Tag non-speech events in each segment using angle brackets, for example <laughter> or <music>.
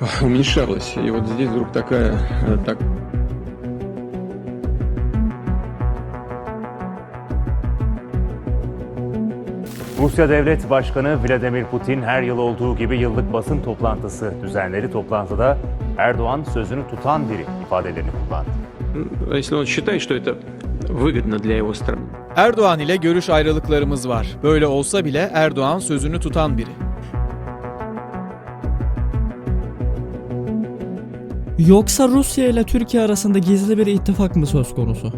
<laughs> уменьшалась. И вот здесь вдруг такая, э, так, Rusya Devlet Başkanı Vladimir Putin her yıl olduğu gibi yıllık basın toplantısı düzenleri. Toplantıda Erdoğan sözünü tutan biri ifadelerini kullandı. м, если он считает, что это выгодно для его страны. Erdoğan ile görüş ayrılıklarımız var. Böyle olsa bile Erdoğan sözünü tutan biri. Yoksa Rusya ile Türkiye arasında gizli bir ittifak mı söz konusu?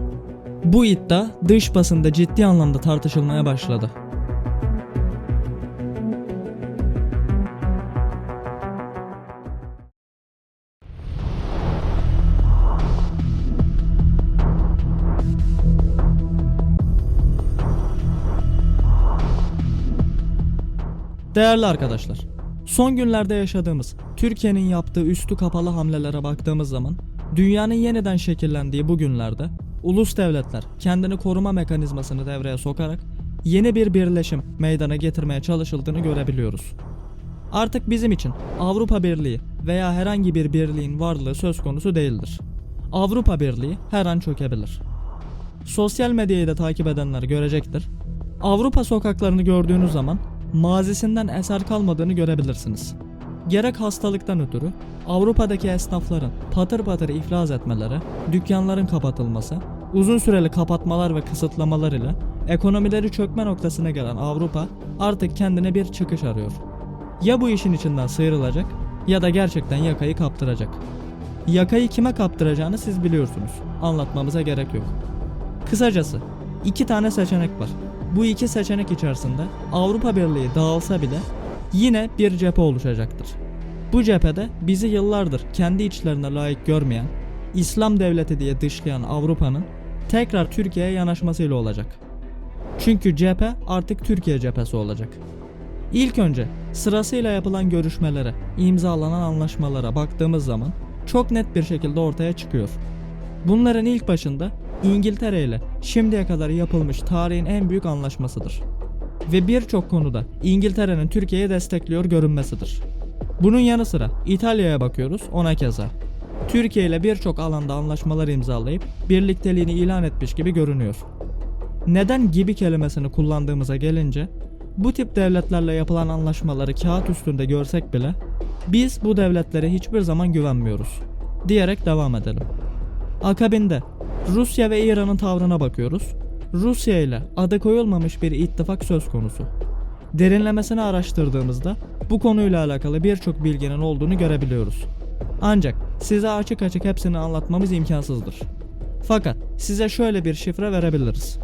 Bu iddia dış basında ciddi anlamda tartışılmaya başladı. Değerli arkadaşlar, son günlerde yaşadığımız Türkiye'nin yaptığı üstü kapalı hamlelere baktığımız zaman dünyanın yeniden şekillendiği bu günlerde ulus devletler kendini koruma mekanizmasını devreye sokarak yeni bir birleşim meydana getirmeye çalışıldığını görebiliyoruz. Artık bizim için Avrupa Birliği veya herhangi bir birliğin varlığı söz konusu değildir. Avrupa Birliği her an çökebilir. Sosyal medyayı da takip edenler görecektir. Avrupa sokaklarını gördüğünüz zaman mazisinden eser kalmadığını görebilirsiniz. Gerek hastalıktan ötürü Avrupa'daki esnafların patır patır iflas etmeleri, dükkanların kapatılması, uzun süreli kapatmalar ve kısıtlamalar ile ekonomileri çökme noktasına gelen Avrupa artık kendine bir çıkış arıyor. Ya bu işin içinden sıyrılacak ya da gerçekten yakayı kaptıracak. Yakayı kime kaptıracağını siz biliyorsunuz. Anlatmamıza gerek yok. Kısacası iki tane seçenek var. Bu iki seçenek içerisinde Avrupa Birliği dağılsa bile yine bir cephe oluşacaktır. Bu cephede bizi yıllardır kendi içlerine layık görmeyen, İslam devleti diye dışlayan Avrupa'nın tekrar Türkiye'ye yanaşmasıyla olacak. Çünkü cephe artık Türkiye cephesi olacak. İlk önce sırasıyla yapılan görüşmelere, imzalanan anlaşmalara baktığımız zaman çok net bir şekilde ortaya çıkıyor. Bunların ilk başında İngiltere ile şimdiye kadar yapılmış tarihin en büyük anlaşmasıdır. Ve birçok konuda İngiltere'nin Türkiye'yi destekliyor görünmesidir. Bunun yanı sıra İtalya'ya bakıyoruz ona keza. Türkiye ile birçok alanda anlaşmalar imzalayıp birlikteliğini ilan etmiş gibi görünüyor. Neden gibi kelimesini kullandığımıza gelince bu tip devletlerle yapılan anlaşmaları kağıt üstünde görsek bile biz bu devletlere hiçbir zaman güvenmiyoruz diyerek devam edelim. Akabinde Rusya ve İran'ın tavrına bakıyoruz. Rusya ile adı koyulmamış bir ittifak söz konusu. Derinlemesine araştırdığımızda bu konuyla alakalı birçok bilginin olduğunu görebiliyoruz. Ancak size açık açık hepsini anlatmamız imkansızdır. Fakat size şöyle bir şifre verebiliriz.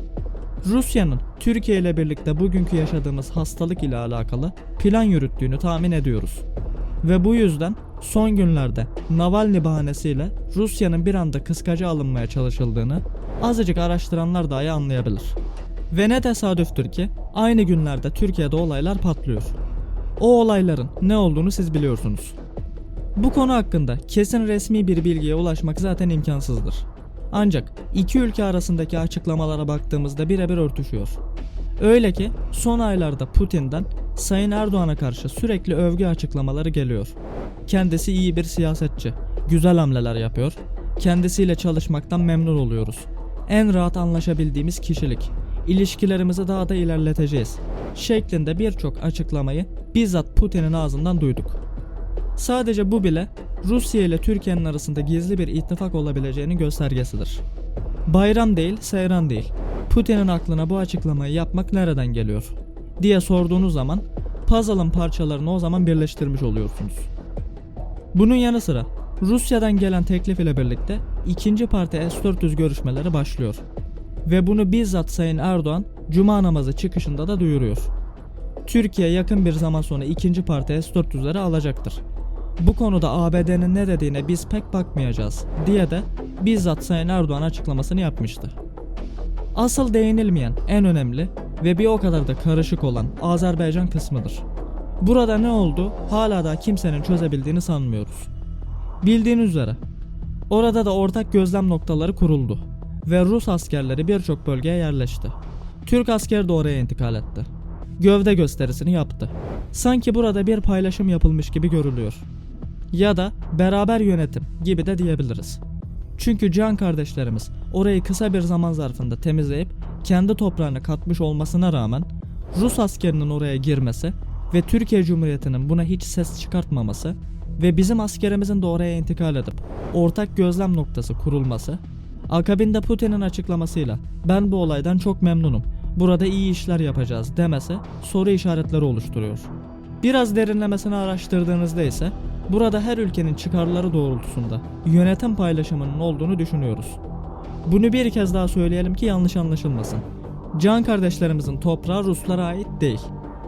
Rusya'nın Türkiye ile birlikte bugünkü yaşadığımız hastalık ile alakalı plan yürüttüğünü tahmin ediyoruz. Ve bu yüzden son günlerde Navalny bahanesiyle Rusya'nın bir anda kıskaca alınmaya çalışıldığını azıcık araştıranlar dahi anlayabilir. Ve ne tesadüftür ki aynı günlerde Türkiye'de olaylar patlıyor. O olayların ne olduğunu siz biliyorsunuz. Bu konu hakkında kesin resmi bir bilgiye ulaşmak zaten imkansızdır. Ancak iki ülke arasındaki açıklamalara baktığımızda birebir örtüşüyor. Öyle ki son aylarda Putin'den Sayın Erdoğan'a karşı sürekli övgü açıklamaları geliyor. Kendisi iyi bir siyasetçi, güzel hamleler yapıyor, kendisiyle çalışmaktan memnun oluyoruz. En rahat anlaşabildiğimiz kişilik, ilişkilerimizi daha da ilerleteceğiz şeklinde birçok açıklamayı bizzat Putin'in ağzından duyduk. Sadece bu bile Rusya ile Türkiye'nin arasında gizli bir ittifak olabileceğinin göstergesidir. Bayram değil, seyran değil. Putin'in aklına bu açıklamayı yapmak nereden geliyor? diye sorduğunuz zaman puzzle'ın parçalarını o zaman birleştirmiş oluyorsunuz. Bunun yanı sıra Rusya'dan gelen teklif ile birlikte ikinci parti S-400 görüşmeleri başlıyor. Ve bunu bizzat Sayın Erdoğan Cuma namazı çıkışında da duyuruyor. Türkiye yakın bir zaman sonra ikinci parti S-400'leri alacaktır. Bu konuda ABD'nin ne dediğine biz pek bakmayacağız diye de bizzat Sayın Erdoğan açıklamasını yapmıştı. Asıl değinilmeyen en önemli ve bir o kadar da karışık olan Azerbaycan kısmıdır. Burada ne oldu hala da kimsenin çözebildiğini sanmıyoruz. Bildiğiniz üzere orada da ortak gözlem noktaları kuruldu ve Rus askerleri birçok bölgeye yerleşti. Türk askeri de oraya intikal etti. Gövde gösterisini yaptı. Sanki burada bir paylaşım yapılmış gibi görülüyor. ya da beraber yönetim gibi de diyebiliriz. Çünkü can kardeşlerimiz orayı kısa bir zaman zarfında temizleyip kendi toprağına katmış olmasına rağmen Rus askerinin oraya girmesi ve Türkiye Cumhuriyeti'nin buna hiç ses çıkartmaması ve bizim askerimizin de oraya intikal edip ortak gözlem noktası kurulması akabinde Putin'in açıklamasıyla ben bu olaydan çok memnunum burada iyi işler yapacağız demesi soru işaretleri oluşturuyor. Biraz derinlemesine araştırdığınızda ise burada her ülkenin çıkarları doğrultusunda yönetim paylaşımının olduğunu düşünüyoruz. Bunu bir kez daha söyleyelim ki yanlış anlaşılmasın. Can kardeşlerimizin toprağı Ruslara ait değil.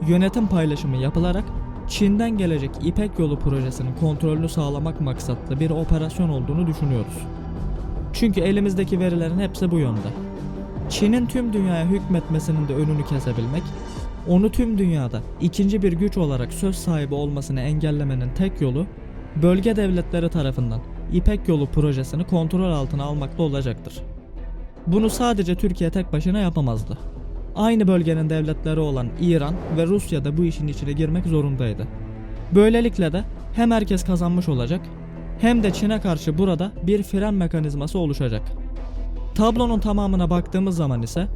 Yönetim paylaşımı yapılarak Çin'den gelecek İpek Yolu projesinin kontrolünü sağlamak maksatlı bir operasyon olduğunu düşünüyoruz. Çünkü elimizdeki verilerin hepsi bu yönde. Çin'in tüm dünyaya hükmetmesinin de önünü kesebilmek, onu tüm dünyada ikinci bir güç olarak söz sahibi olmasını engellemenin tek yolu, bölge devletleri tarafından İpek Yolu projesini kontrol altına almakta olacaktır. Bunu sadece Türkiye tek başına yapamazdı. Aynı bölgenin devletleri olan İran ve Rusya da bu işin içine girmek zorundaydı. Böylelikle de hem herkes kazanmış olacak hem de Çin'e karşı burada bir fren mekanizması oluşacak. Tablonun tamamına baktığımız zaman ise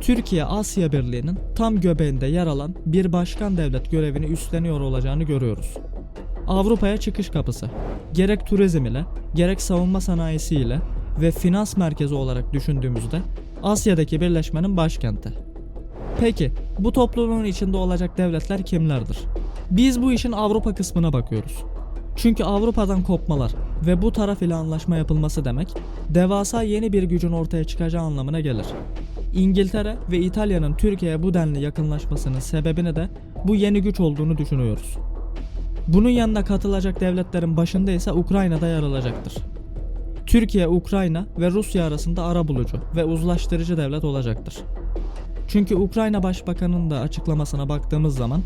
Türkiye Asya Birliği'nin tam göbeğinde yer alan bir başkan devlet görevini üstleniyor olacağını görüyoruz. Avrupa'ya çıkış kapısı. Gerek turizm ile, gerek savunma sanayisi ile ve finans merkezi olarak düşündüğümüzde Asya'daki birleşmenin başkenti. Peki bu topluluğun içinde olacak devletler kimlerdir? Biz bu işin Avrupa kısmına bakıyoruz. Çünkü Avrupa'dan kopmalar ve bu taraf ile anlaşma yapılması demek devasa yeni bir gücün ortaya çıkacağı anlamına gelir. İngiltere ve İtalya'nın Türkiye'ye bu denli yakınlaşmasının sebebini de bu yeni güç olduğunu düşünüyoruz. Bunun yanına katılacak devletlerin başında ise Ukrayna'da yer alacaktır. Türkiye, Ukrayna ve Rusya arasında arabulucu ve uzlaştırıcı devlet olacaktır. Çünkü Ukrayna Başbakanı'nın da açıklamasına baktığımız zaman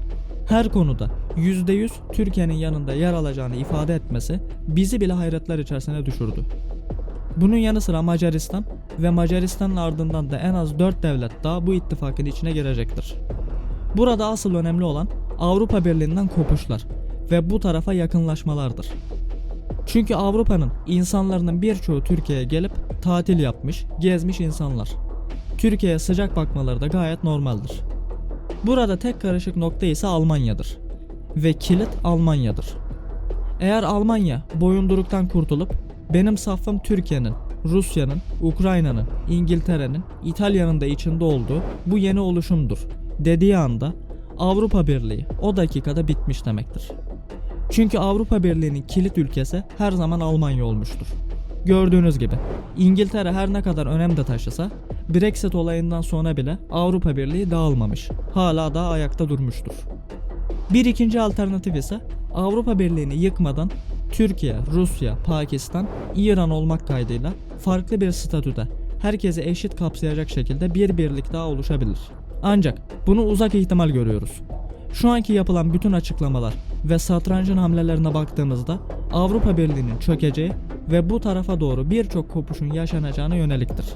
her konuda %100 Türkiye'nin yanında yer alacağını ifade etmesi bizi bile hayretler içerisine düşürdü. Bunun yanı sıra Macaristan ve Macaristan'ın ardından da en az 4 devlet daha bu ittifakın içine girecektir. Burada asıl önemli olan Avrupa Birliği'nden kopuşlar ve bu tarafa yakınlaşmalardır. Çünkü Avrupa'nın insanların birçoğu Türkiye'ye gelip tatil yapmış, gezmiş insanlar. Türkiye'ye sıcak bakmaları da gayet normaldir. Burada tek karışık nokta ise Almanya'dır. Ve kilit Almanya'dır. Eğer Almanya boyunduruktan kurtulup benim safım Türkiye'nin, Rusya'nın, Ukrayna'nın, İngiltere'nin, İtalya'nın da içinde olduğu bu yeni oluşumdur dediği anda Avrupa Birliği o dakikada bitmiş demektir. Çünkü Avrupa Birliği'nin kilit ülkesi her zaman Almanya olmuştur. Gördüğünüz gibi İngiltere her ne kadar önem de taşısa Brexit olayından sonra bile Avrupa Birliği dağılmamış. Hala daha ayakta durmuştur. Bir ikinci alternatif ise Avrupa Birliği'ni yıkmadan Türkiye, Rusya, Pakistan, İran olmak kaydıyla farklı bir statüde herkesi eşit kapsayacak şekilde bir birlik daha oluşabilir. Ancak bunu uzak ihtimal görüyoruz. Şu anki yapılan bütün açıklamalar ve satrancın hamlelerine baktığımızda Avrupa Birliği'nin çökeceği ve bu tarafa doğru birçok kopuşun yaşanacağına yöneliktir.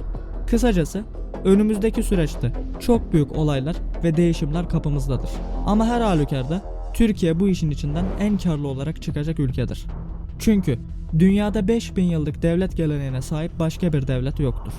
Kısacası önümüzdeki süreçte çok büyük olaylar ve değişimler kapımızdadır. Ama her halükarda Türkiye bu işin içinden en karlı olarak çıkacak ülkedir. Çünkü dünyada 5000 yıllık devlet geleneğine sahip başka bir devlet yoktur.